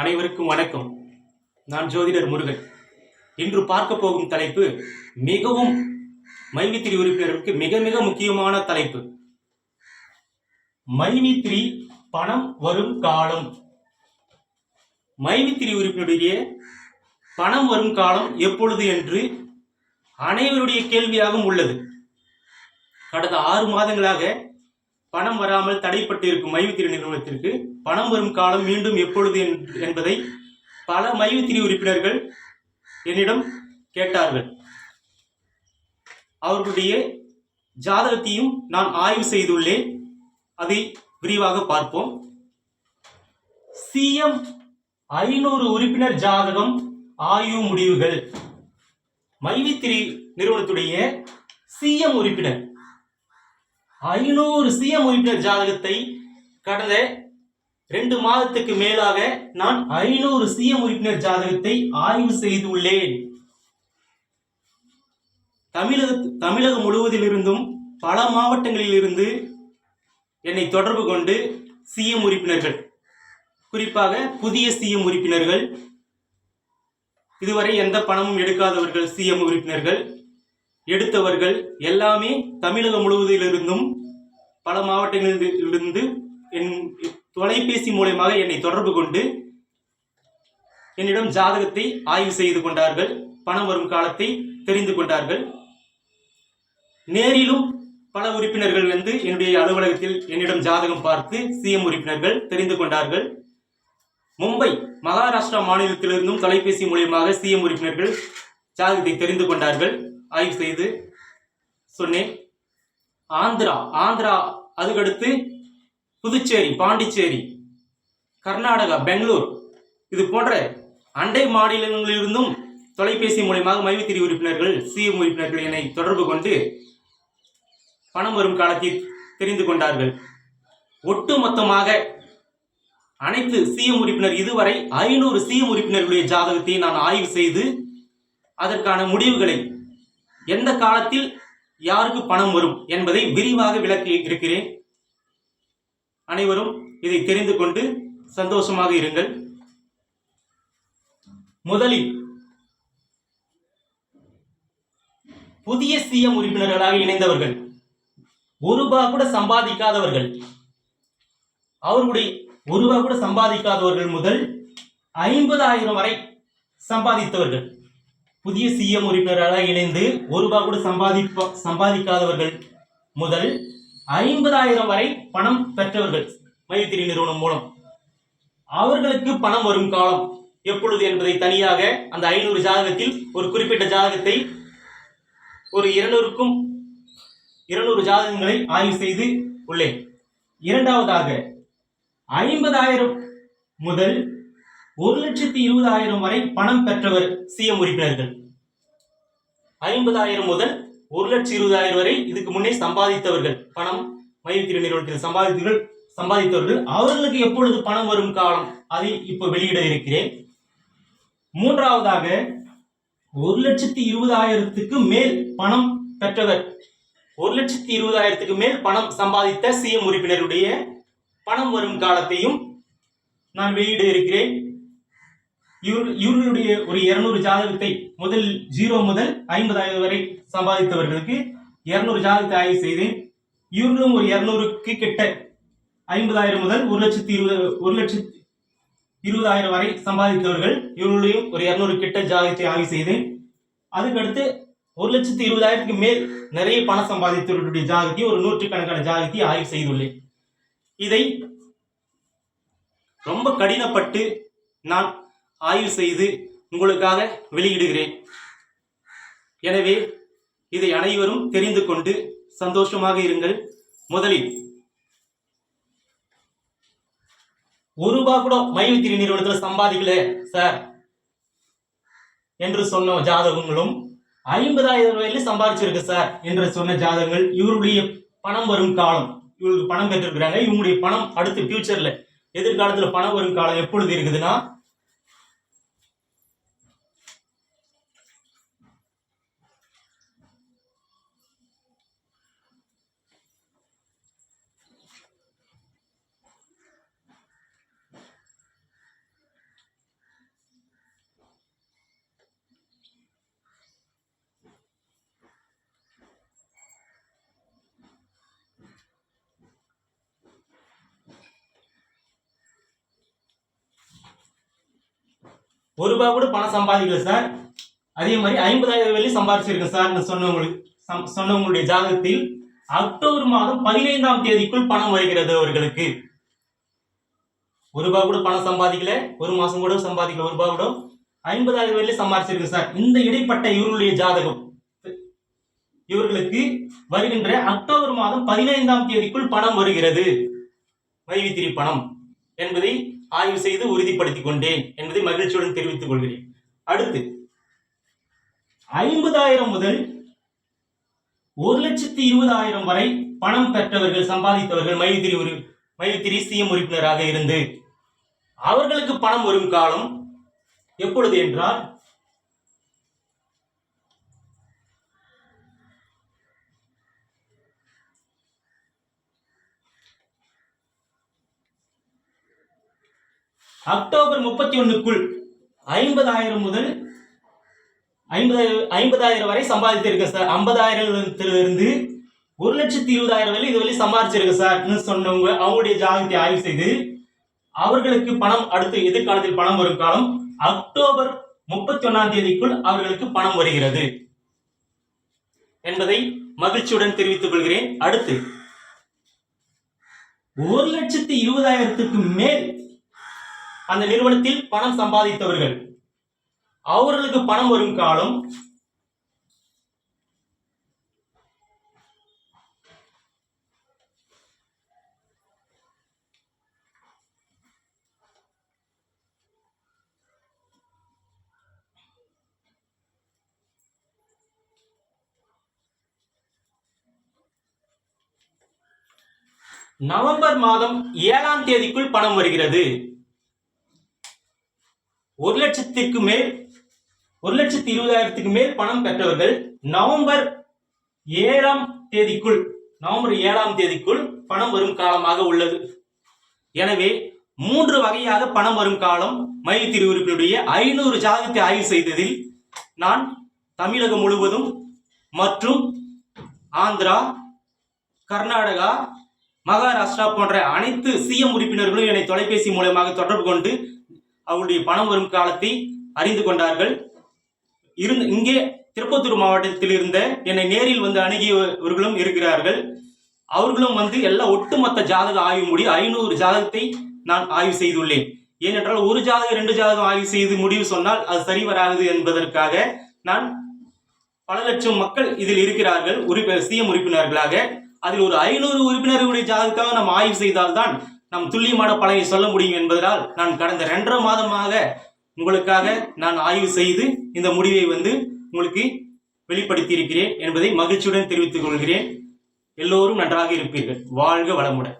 அனைவருக்கும் வணக்கம். நான் ஜோதிடர் முருகன். இன்று பார்க்க போகும் தலைப்பு மிகவும் மைவித்திரி உறுப்பினர்களுக்கு மிக மிக முக்கியமான தலைப்பு. மைவித்திரி பணம் வரும் காலம். மைவித்திரி உறுப்பினருடைய பணம் வரும் காலம் எப்பொழுது என்று அனைவருடைய கேள்வியாகவும் உள்ளது. கடந்த ஆறு மாதங்களாக பணம் வராமல் தடைப்பட்டு இருக்கும் மைவித்திரி நிறுவனத்திற்கு பணம் வரும் காலம் மீண்டும் எப்பொழுது என்று- என்பதை பல மைவித்திரி உறுப்பினர்கள் என்னிடம் கேட்டார்கள். அவர்களுடைய ஜாதகத்தையும் நான் ஆய்வு செய்துள்ளேன். அதை விரிவாக பார்ப்போம். சிஎம் ஐநூறு உறுப்பினர் ஜாதகம் ஆய்வு முடிவுகள். மைவித்திரி நிறுவனத்துடைய சிஎம் உறுப்பினர். ஐநூறு சிஎம் உறுப்பினர் ஜாதகத்தை கடந்த ரெண்டு மாதத்துக்கு மேலாக நான் ஐநூறு சிஎம் உறுப்பினர் ஜாதகத்தை ஆய்வு செய்துள்ளேன். தமிழக தமிழகம் முழுவதிலிருந்தும் பல மாவட்டங்களிலிருந்து என்னை தொடர்பு கொண்டு சிஎம் உறுப்பினர்கள் குறிப்பாக புதிய சிஎம் உறுப்பினர்கள் இதுவரை எந்த பணமும் எடுக்காதவர்கள் சிஎம் உறுப்பினர்கள் எடுத்தவர்கள் எல்லாமே தமிழகம் முழுவதிலிருந்தும் பல மாவட்டங்களிலிருந்து என் தொலைபேசி மூலயமாக என்னை தொடர்பு கொண்டு என்னிடம் ஜாதகத்தை ஆய்வு செய்து கொண்டார்கள் பணம் வரும் காலத்தை தெரிந்து கொண்டார்கள். நேரிலும் பல உறுப்பினர்கள் வந்து என்னுடைய அலுவலகத்தில் என்னிடம் ஜாதகம் பார்த்து சிஎம் உறுப்பினர்கள் தெரிந்து கொண்டார்கள். மும்பை மகாராஷ்டிரா மாநிலத்திலிருந்தும் தொலைபேசி மூலியமாக சிஎம் உறுப்பினர்கள் ஜாதகத்தை தெரிந்து கொண்டார்கள். ஆய்வு செய்து சொன்னேன். ஆந்திரா ஆந்திரா அதுக்கடுத்து புதுச்சேரி பாண்டிச்சேரி கர்நாடகா பெங்களூர். இது போன்ற அண்டை மாநிலங்களிலிருந்தும் தொலைபேசி மூலியமாக மைவித்திரி உறுப்பினர்கள் சிஎம் உறுப்பினர்கள் என்னை தொடர்பு கொண்டு பணம் வரும் காலத்தில் தெரிந்து கொண்டார்கள். ஒட்டுமொத்தமாக அனைத்து சிஎம் உறுப்பினர் இதுவரை ஐநூறு சிஎம் உறுப்பினர்களுடைய ஜாதகத்தை நான் ஆய்வு செய்து அதற்கான முடிவுகளை எந்த காலத்தில் யாருக்கு பணம் வரும் என்பதை விரிவாக விளக்கி இருக்கிறேன். அனைவரும் இதை தெரிந்து கொண்டு சந்தோஷமாக இருங்கள். முதலில் புதிய சிஎம் உறுப்பினர்களாக இணைந்தவர்கள் ஒரு ரூபாய் கூட சம்பாதிக்காதவர்கள் அவர்களுடைய ஒரு ரூபாய் கூட சம்பாதிக்காதவர்கள் முதல் ஐம்பதாயிரம் வரை சம்பாதித்தவர்கள். புதிய சிஎம் உறுப்பினராக இணைந்து ஒரு ரூபாய் கூட சம்பாதிப்ப சம்பாதிக்காதவர்கள் முதல் ஐம்பதாயிரம் வரை பணம் பெற்றவர்கள் மைத்திரி நிறுவனம் மூலம். அவர்களுக்கு பணம் வரும் காலம் எப்பொழுது என்பதை தனியாக அந்த ஐநூறு ஜாதகத்தில் ஒரு குறிப்பிட்ட ஜாதகத்தை ஒரு இருநூறுக்கும் இருநூறு ஜாதகங்களை ஆய்வு செய்து உள்ளேன். இரண்டாவதாக ஐம்பதாயிரம் முதல் ஒரு லட்சத்தி இருபதாயிரம் வரை பணம் பெற்றவர் சிஎம் உறுப்பினர்கள். ஐம்பதாயிரம் முதல் ஒரு லட்சம் இருபதாயிரம் வரை இதுக்கு முன்னே சம்பாதித்தவர்கள் பணம் மையத்திரு நிறுவனத்தில் சம்பாதித்தவர்கள் சம்பாதித்தவர்கள். அவர்களுக்கு எப்பொழுது பணம் வரும் காலம்? அதை இப்போ வெளியிட இருக்கிறேன். மூன்றாவதாக ஒரு லட்சத்தி இருபதாயிரத்துக்கு மேல் பணம் பெற்றவர். ஒரு லட்சத்தி இருபதாயிரத்துக்கு மேல் பணம் சம்பாதித்த சிஎம் உறுப்பினருடைய பணம் வரும் காலத்தையும் நான் வெளியிட இருக்கிறேன். இவர் இவர்களுடைய ஒரு இருநூறு ஜாதகத்தை முதல் ஜீரோ முதல் ஐம்பதாயிரம் வரை சம்பாதித்தவர்களுக்கு இருநூறு ஜாதகத்தை ஆய்வு செய்தேன். இவர்களும் ஒரு இருநூறுக்கு கிட்ட ஐம்பதாயிரம் முதல் ஒரு லட்சத்தி இருபது ஒரு லட்சத்தி இருபதாயிரம் வரை சம்பாதித்தவர்கள் இவர்களுடையும் ஒரு இருநூறு கிட்ட ஜாதகத்தை ஆய்வு செய்தேன். அதுக்கடுத்து ஒரு லட்சத்தி இருபதாயிரத்துக்கு மேல் நிறைய பணம் சம்பாதித்தவர்களுடைய ஜாதகத்தை ஒரு நூற்றுக்கணக்கான ஜாதகத்தை ஆய்வு செய்துள்ளேன். இதை ரொம்ப கடினப்பட்டு நான் ஆய்வு செய்து உங்களுக்காக வெளியிடுகிறேன். எனவே இதை அனைவரும் தெரிந்து கொண்டு சந்தோஷமாக இருங்கள். முதலில் ஒரு ரூபாய் கூட மைவித்திரி நிறுவனத்தில் சம்பாதிக்கல சார் என்று சொன்ன ஜாதகங்களும் ஐம்பதாயிரம் ரூபாயில சம்பாதிச்சிருக்கு சார் என்று சொன்ன ஜாதகங்கள் இவருடைய பணம் வரும் காலம் இவருக்கு பணம் பெற்றிருக்கிறாங்க இவங்களுடைய பணம் அடுத்து ஃபியூச்சர்ல எதிர்காலத்துல பணம் வரும் காலம் எப்பொழுது இருக்குதுன்னா ஒரு ரூபாய் கூட பணம் சம்பாதிக்கல சார். அதே மாதிரி ஐம்பதாயிரம் வெள்ளி சம்பாதிச்சிருக்கேன் சார் சொன்னவங்களுக்கு சம்- சொன்னவங்களுடைய ஜாதகத்தில் அக்டோபர் மாதம் பதினைந்தாம் தேதிக்குள் பணம் வருகிறது அவர்களுக்கு. ஒரு ரூபாய் கூட பணம் சம்பாதிக்கல ஒரு மாசம் கூட சம்பாதிக்கல ஒரு ரூபாய் கூட ஐம்பதாயிரம் வெள்ளி சம்பாதிச்சிருக்கு சார். இந்த இடைப்பட்ட இவருடைய ஜாதகம். இவர்களுக்கு வருகின்ற அக்டோபர் மாதம் பதினைந்தாம் தேதிக்குள் பணம் வருகிறது. வைவித்திரி பணம் என்பதை ஆய்வு செய்து உறுதிப்படுத்திக் கொண்டேன் என்பதை மகிழ்ச்சியுடன் தெரிவித்துக் கொள்கிறேன். அடுத்து ஐம்பதாயிரம் முதல் ஒரு லட்சத்தி இருபதாயிரம் வரை பணம் பெற்றவர்கள் சம்பாதித்தவர்கள் மயில்திரி உறு மயில்திரி சிஎம் உறுப்பினராக இருந்து அவர்களுக்கு பணம் வரும் காலம் எப்பொழுது என்றால் அக்டோபர் முப்பத்தி ஒன்றுக்குள் ஐம்பதாயிரம் முதல் ஐம்பதாயிரம் ஐம்பதாயிரம் வரை சம்பாதித்திருக்க சார். ஐம்பதாயிரத்திலிருந்து ஒரு லட்சத்தி இருபதாயிரம் வரை இது வரையும் சம்பாதிச்சிருக்க சார்னு சொன்னவங்க அவங்களுடைய ஜாதகத்தை ஆய்வு செய்து அவர்களுக்கு பணம் அடுத்து எதிர்காலத்தில் பணம் வரும் காலம் அக்டோபர் முப்பத்தி ஒன்னாம் தேதிக்குள் அவர்களுக்கு பணம் வருகிறது என்பதை மகிழ்ச்சியுடன் தெரிவித்துக் கொள்கிறேன். அடுத்து ஒரு லட்சத்தி இருபதாயிரத்துக்கு மேல் அந்த நிறுவனத்தில் பணம் சம்பாதித்தவர்கள். அவர்களுக்கு பணம் வரும் காலம் நவம்பர் மாதம் ஏழாம் தேதிக்குள் பணம் வருகிறது. ஒரு லட்சத்திற்கு மேல் ஒரு லட்சத்தி இருபதாயிரத்துக்கு மேல் பணம் பெற்றவர்கள் நவம்பர் ஏழாம் தேதிக்குள் நவம்பர் ஏழாம் தேதிக்குள் பணம் வரும் காலமாக உள்ளது. எனவே மூன்று வகையாக பணம் வரும் காலம் மையத்திரி உறுப்பினருடைய ஐநூறு ஜாதகத்தை ஆய்வு செய்ததில் நான் தமிழகம் முழுவதும் மற்றும் ஆந்திரா கர்நாடகா மகாராஷ்டிரா போன்ற அனைத்து சிஎம் உறுப்பினர்களும் என்னை தொலைபேசி மூலமாக தொடர்பு கொண்டு அவருடைய பணம் வரும் காலத்தை அறிந்து கொண்டார்கள். இருந்த இங்கே திருப்பத்தூர் மாவட்டத்தில் இருந்த என்னை நேரில் வந்து அணுகியவர்களும் இருக்கிறார்கள். அவர்களும் வந்து எல்லா ஒட்டுமொத்த ஜாதக ஆய்வு முடி ஐநூறு ஜாதகத்தை நான் ஆய்வு செய்துள்ளேன். ஏனென்றால் ஒரு ஜாதகம் ரெண்டு ஜாதகம் ஆய்வு செய்து முடிவு சொன்னால் அது சரி வராது என்பதற்காக நான் பல லட்சம் மக்கள் இதில் இருக்கிறார்கள் உறுப்பி சிஎம் உறுப்பினர்களாக. அதில் ஒரு ஐநூறு உறுப்பினர்களுடைய ஜாதகத்தாக நாம் ஆய்வு செய்தால்தான் நம் துல்லியமான பலனை சொல்ல முடியும் என்பதால் நான் கடந்த ரெண்டரை மாதமாக உங்களுக்காக நான் ஆய்வு செய்து இந்த முடிவை வந்து உங்களுக்கு வெளிப்படுத்தி இருக்கிறேன் என்பதை மகிழ்ச்சியுடன் தெரிவித்துக் கொள்கிறேன். எல்லோரும் நன்றாக இருப்பீர்கள். வாழ்க வளமுடன்.